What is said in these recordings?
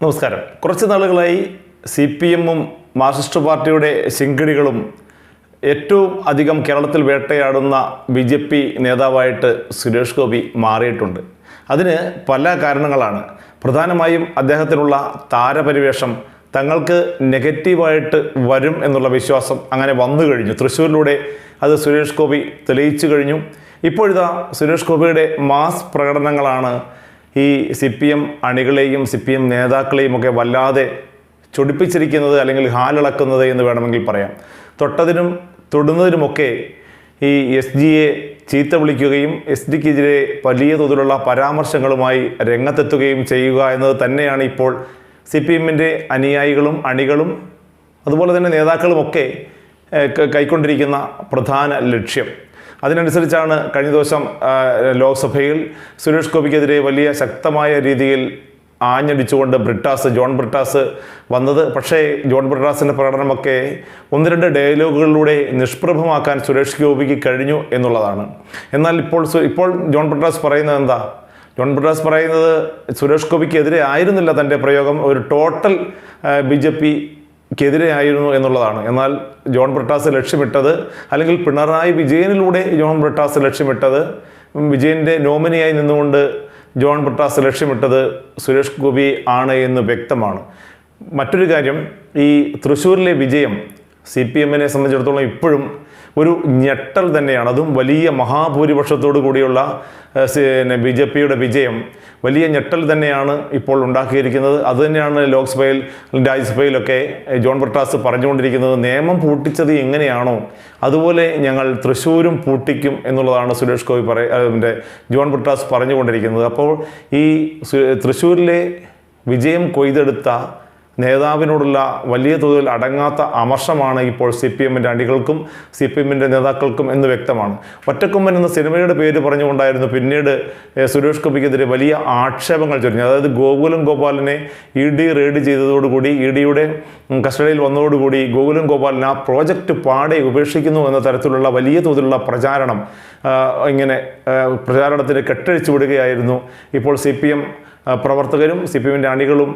നമസ്കാരം. കുറച്ച് നാളുകളായി സി പി എമ്മും മാർക്സിസ്റ്റ് പാർട്ടിയുടെ ശിങ്കിടികളും ഏറ്റവും അധികം കേരളത്തിൽ വേട്ടയാടുന്ന ബി ജെ പി നേതാവായിട്ട് സുരേഷ് ഗോപി മാറിയിട്ടുണ്ട്. അതിന് പല കാരണങ്ങളാണ്. പ്രധാനമായും അദ്ദേഹത്തിനുള്ള താരപരിവേഷം തങ്ങൾക്ക് നെഗറ്റീവായിട്ട് വരും എന്നുള്ള വിശ്വാസം അങ്ങനെ വന്നു കഴിഞ്ഞു. തൃശ്ശൂരിലൂടെ അത് സുരേഷ് ഗോപി തെളിയിച്ചു കഴിഞ്ഞു. ഇപ്പോഴിതാ സുരേഷ് ഗോപിയുടെ മാസ് പ്രകടനങ്ങളാണ് ഈ സി പി എം അണികളെയും സി പി എം നേതാക്കളെയും ഒക്കെ വല്ലാതെ ചൊടിപ്പിച്ചിരിക്കുന്നത് അല്ലെങ്കിൽ ഹാലിളക്കുന്നത് എന്ന് വേണമെങ്കിൽ പറയാം. തൊട്ടതിനും തൊടുന്നതിനുമൊക്കെ ഈ എസ് ജിയെ ചീത്ത വിളിക്കുകയും എസ് ഡിക്കെതിരെ വലിയ തോതിലുള്ള പരാമർശങ്ങളുമായി രംഗത്തെത്തുകയും ചെയ്യുക എന്നത് തന്നെയാണ് ഇപ്പോൾ സി പി എമ്മിന്റെ അനുയായികളും അണികളും അതുപോലെ തന്നെ നേതാക്കളുമൊക്കെ കൈക്കൊണ്ടിരിക്കുന്ന പ്രധാന ലക്ഷ്യം. അതിനനുസരിച്ചാണ് കഴിഞ്ഞ ദിവസം ലോക്സഭയിൽ സുരേഷ് ഗോപിക്കെതിരെ വലിയ ശക്തമായ രീതിയിൽ ആഞ്ഞടിച്ചുകൊണ്ട് ബ്രിട്ടാസ് ജോൺ ബ്രിട്ടാസ് വന്നത്. പക്ഷേ ജോൺ ബ്രിട്ടാസിന്റെ പ്രകടനമൊക്കെ ഒന്ന് രണ്ട് ഡയലോഗുകളിലൂടെ നിഷ്പ്രഭമാക്കാൻ സുരേഷ് ഗോപിക്ക് കഴിഞ്ഞു എന്നുള്ളതാണ്. എന്നാൽ ഇപ്പോൾ ഇപ്പോൾ ജോൺ ബ്രിട്ടാസ് പറയുന്നത് എന്താ? ജോൺ ബ്രിട്ടാസ് പറയുന്നത് സുരേഷ് ഗോപിക്കെതിരെ ആയിരുന്നില്ല തന്റെ പ്രയോഗം. ഒരു ടോട്ടൽ ബി ജെ പിക്കെതിരെ ആയിരുന്നു എന്നുള്ളതാണ്. എന്നാൽ ജോൺ ബ്രിട്ടാസ് ലക്ഷ്യമിട്ടത് അല്ലെങ്കിൽ പിണറായി വിജയനിലൂടെ ജോൺ ബ്രിട്ടാസ് ലക്ഷ്യമിട്ടത് വിജയന്റെ നോമിനിയായി നിന്നുകൊണ്ട് ജോൺ ബ്രിട്ടാസ് ലക്ഷ്യമിട്ടത് സുരേഷ് ഗോപി ആണ് എന്ന് വ്യക്തമാണ്. മറ്റൊരു കാര്യം ഈ തൃശ്ശൂരിലെ വിജയം സി പി എമ്മിനെ സംബന്ധിച്ചിടത്തോളം ഇപ്പോഴും ഒരു ഞെട്ടൽ തന്നെയാണ്. അതും വലിയ മഹാഭൂരിപക്ഷത്തോടു കൂടിയുള്ള പിന്നെ ബി ജെ പിയുടെ വിജയം വലിയ ഞെട്ടൽ തന്നെയാണ് ഇപ്പോൾ ഉണ്ടാക്കിയിരിക്കുന്നത്. അതുതന്നെയാണ് ലോക്സഭയിൽ രാജ്യസഭയിലൊക്കെ ജോൺ ബ്രിട്ടാസ് പറഞ്ഞുകൊണ്ടിരിക്കുന്നത്. നിയമം പൂട്ടിച്ചത് എങ്ങനെയാണോ അതുപോലെ ഞങ്ങൾ തൃശ്ശൂരും പൂട്ടിക്കും എന്നുള്ളതാണ് സുരേഷ് ഗോപി അതിന്റെ ജോൺ ബ്രിട്ടാസ് പറഞ്ഞുകൊണ്ടിരിക്കുന്നത്. അപ്പോൾ ഈ തൃശ്ശൂരിലെ വിജയം കൊയ്തെടുത്ത നേതാവിനോടുള്ള വലിയ തോതിൽ അടങ്ങാത്ത അമർഷമാണ് ഇപ്പോൾ സി പി എമ്മിന്റെ അണികൾക്കും സി പി എമ്മിന്റെ നേതാക്കൾക്കും എന്ന് വ്യക്തമാണ്. ഒറ്റക്കൊമ്പൻ എന്ന സിനിമയുടെ പേര് പറഞ്ഞുകൊണ്ടായിരുന്നു പിന്നീട് സുരേഷ് ഗോപിക്കെതിരെ വലിയ ആക്ഷേപങ്ങൾ ചൊരിഞ്ഞു അതായത് ഗോകുലം ഗോപാലിനെ ഇ ഡി റെയ്ഡ് ചെയ്തതോടുകൂടി ഇ ഡിയുടെ കസ്റ്റഡിയിൽ വന്നതോടുകൂടി ഗോകുലം ഗോപാലൻ ആ പ്രോജക്റ്റ് പാടെ ഉപേക്ഷിക്കുന്നു എന്ന തരത്തിലുള്ള വലിയ തോതിലുള്ള പ്രചാരണം ഇങ്ങനെ പ്രചാരണത്തിന് കെട്ടഴിച്ചു വിടുകയായിരുന്നു ഇപ്പോൾ സി പി എം പ്രവർത്തകരും സി പി എമ്മിന്റെ അണികളും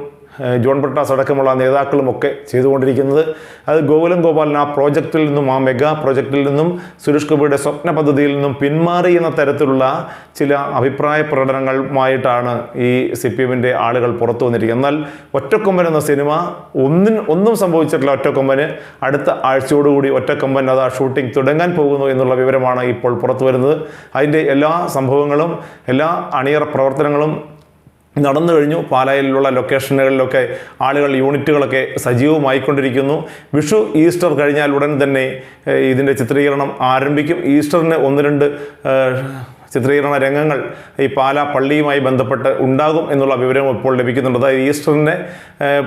ജോൺ ബ്രിട്ടാസ് അടക്കമുള്ള നേതാക്കളും ഒക്കെ ചെയ്തുകൊണ്ടിരിക്കുന്നത്. അത് ഗോകുലം ഗോപാലൻ ആ പ്രോജക്റ്റിൽ നിന്നും ആ മെഗാ പ്രോജക്റ്റിൽ നിന്നും സുരേഷ് ഗോപിയുടെ സ്വപ്ന പദ്ധതിയിൽ നിന്നും പിന്മാറി എന്ന തരത്തിലുള്ള ചില അഭിപ്രായ പ്രകടനങ്ങളുമായിട്ടാണ് ഈ സി പി എമ്മിന്റെ ആളുകൾ പുറത്തു വന്നിരിക്കുന്നത്. എന്നാൽ ഒറ്റക്കൊമ്പൻ എന്ന സിനിമ ഒന്നും ഒന്നും സംഭവിച്ചിട്ടില്ല ഒറ്റക്കൊമ്പന്. അടുത്ത ആഴ്ചയോടുകൂടി ഒറ്റക്കൊമ്പൻ അത് ആ ഷൂട്ടിംഗ് തുടങ്ങാൻ പോകുന്നു എന്നുള്ള വിവരമാണ് ഇപ്പോൾ പുറത്തു വരുന്നത്. അതിന്റെ എല്ലാ സംഭവങ്ങളും എല്ലാ അണിയറ പ്രവർത്തനങ്ങളും നടന്നു കഴിഞ്ഞു. പാലായിലുള്ള ലൊക്കേഷനുകളിലൊക്കെ ആളുകൾ യൂണിറ്റുകളൊക്കെ സജീവമായിക്കൊണ്ടിരിക്കുന്നു. വിഷു ഈസ്റ്റർ കഴിഞ്ഞാൽ ഉടൻ തന്നെ ഇതിന്റെ ചിത്രീകരണം ആരംഭിക്കും. ഈസ്റ്ററിന് ഒന്ന് രണ്ട് ചിത്രീകരണ രംഗങ്ങൾ ഈ പാലാ പള്ളിയുമായി ബന്ധപ്പെട്ട് ഉണ്ടാകും എന്നുള്ള വിവരം ഇപ്പോൾ ലഭിക്കുന്നുണ്ട്. അതായത് ഈസ്റ്ററിനെ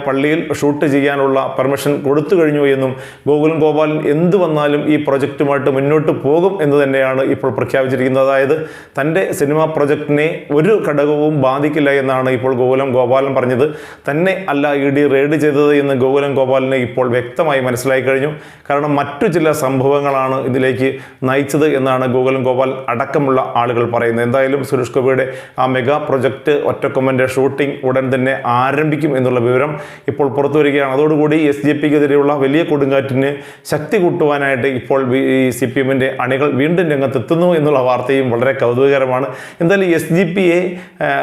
പള്ളിയിൽ ഷൂട്ട് ചെയ്യാനുള്ള പെർമിഷൻ കൊടുത്തു കഴിഞ്ഞു എന്നും ഗോകുലം ഗോപാലൻ എന്തു വന്നാലും ഈ പ്രൊജക്റ്റുമായിട്ട് മുന്നോട്ട് പോകും എന്ന് തന്നെയാണ് ഇപ്പോൾ പ്രഖ്യാപിച്ചിരിക്കുന്നത്. അതായത് തന്റെ സിനിമാ പ്രൊജക്റ്റിനെ ഒരു ഘടകവും ബാധിക്കില്ല എന്നാണ് ഇപ്പോൾ ഗോകുലം ഗോപാലൻ പറഞ്ഞത്. തന്നെ അല്ല ഇ ഡി റെയ്ഡ് ചെയ്തത് എന്ന് ഗോകുലം ഗോപാലിന് ഇപ്പോൾ വ്യക്തമായി മനസ്സിലായി കഴിഞ്ഞു. കാരണം മറ്റു ചില സംഭവങ്ങളാണ് ഇതിലേക്ക് നയിച്ചത് എന്നാണ് ഗോകുലം ഗോപാൽ അടക്കമുള്ള ആളുകൾ പറയുന്നത്. എന്തായാലും സുരേഷ് ഗോപിയുടെ ആ മെഗാ പ്രൊജക്റ്റ് ഒറ്റക്കൊമ്പന്റെ ഷൂട്ടിംഗ് ഉടൻ തന്നെ ആരംഭിക്കും എന്നുള്ള വിവരം ഇപ്പോൾ പുറത്തു വരികയാണ്. അതോടുകൂടി എസ് ജെ പിക്കെതിരെയുള്ള വലിയ കൊടുങ്കാറ്റിന് ശക്തി കൂട്ടുവാനായിട്ട് ഇപ്പോൾ ഈ സി പി എമ്മിന്റെ അണികൾ വീണ്ടും രംഗത്തെത്തുന്നു എന്നുള്ള വാർത്തയും വളരെ കൗതുകകരമാണ്. എന്തായാലും എസ് ജി പിയെ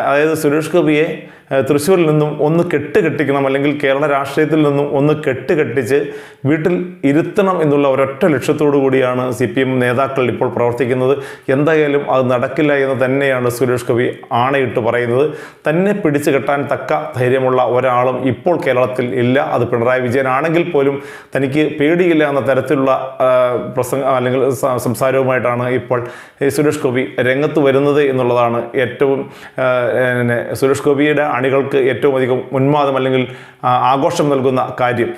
അതായത് സുരേഷ് ഗോപിയെ തൃശ്ശൂരിൽ നിന്നും ഒന്ന് കെട്ടുകെട്ടിക്കണം അല്ലെങ്കിൽ കേരള രാഷ്ട്രീയത്തിൽ നിന്നും ഒന്ന് കെട്ടുകെട്ടിച്ച് വീട്ടിൽ ഇരുത്തണം എന്നുള്ള ഒരൊറ്റ ലക്ഷ്യത്തോടു കൂടിയാണ് സി പി എം നേതാക്കൾ ഇപ്പോൾ പ്രവർത്തിക്കുന്നത്. എന്തായാലും അത് നടക്കില്ല എന്ന് തന്നെയാണ് സുരേഷ് ഗോപി ആണയിട്ട് പറയുന്നത്. തന്നെ പിടിച്ചു കെട്ടാൻ തക്ക ധൈര്യമുള്ള ഒരാളും ഇപ്പോൾ കേരളത്തിൽ ഇല്ല. അത് പിണറായി വിജയനാണെങ്കിൽ പോലും തനിക്ക് പേടിയില്ല എന്ന തരത്തിലുള്ള പ്രസംഗ അല്ലെങ്കിൽ സംസാരവുമായിട്ടാണ് ഇപ്പോൾ സുരേഷ് ഗോപി രംഗത്ത് വരുന്നത് എന്നുള്ളതാണ് ഏറ്റവും സുരേഷ് ഗോപിയുടെ അണികൾക്ക് ഏറ്റവും അധികം ഉന്മാദം അല്ലെങ്കിൽ ആഘോഷം നൽകുന്ന കാര്യം.